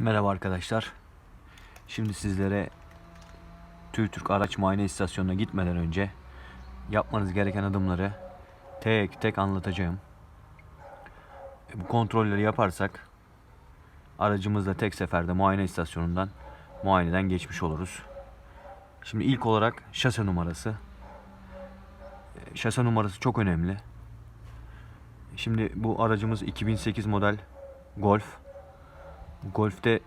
Merhaba arkadaşlar. Şimdi sizlere TÜRTÜRK araç muayene istasyonuna gitmeden önce yapmanız gereken adımları tek tek anlatacağım. Bu kontrolleri yaparsak aracımızla tek seferde muayene istasyonundan muayeneden geçmiş oluruz. Şimdi ilk olarak şase numarası. E, Şase numarası çok önemli. Şimdi bu aracımız 2008 model Golf. Golf'te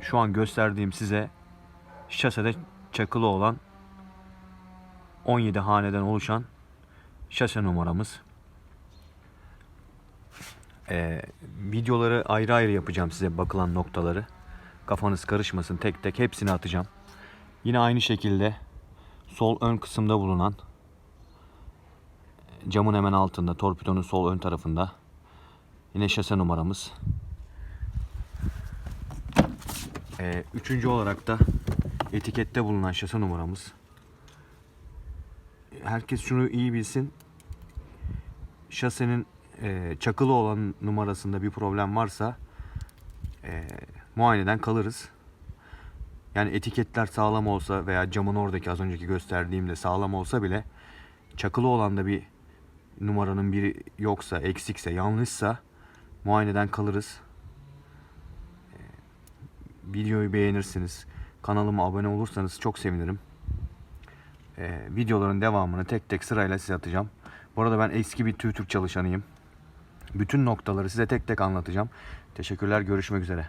şu an gösterdiğim size şasede çakılı olan 17 haneden oluşan şase numaramız. Ee, videoları ayrı ayrı yapacağım size bakılan noktaları. Kafanız karışmasın tek tek hepsini atacağım. Yine aynı şekilde sol ön kısımda bulunan camın hemen altında torpidonun sol ön tarafında yine şase numaramız. Ee, üçüncü olarak da etikette bulunan şase numaramız. Herkes şunu iyi bilsin. Şasenin e, çakılı olan numarasında bir problem varsa e, muayeneden kalırız. Yani etiketler sağlam olsa veya camın oradaki az önceki gösterdiğimde sağlam olsa bile çakılı olan da bir numaranın biri yoksa, eksikse, yanlışsa muayeneden kalırız videoyu beğenirsiniz. Kanalıma abone olursanız çok sevinirim. Ee, videoların devamını tek tek sırayla size atacağım. Bu arada ben eski bir TÜRTÜRK çalışanıyım. Bütün noktaları size tek tek anlatacağım. Teşekkürler. Görüşmek üzere.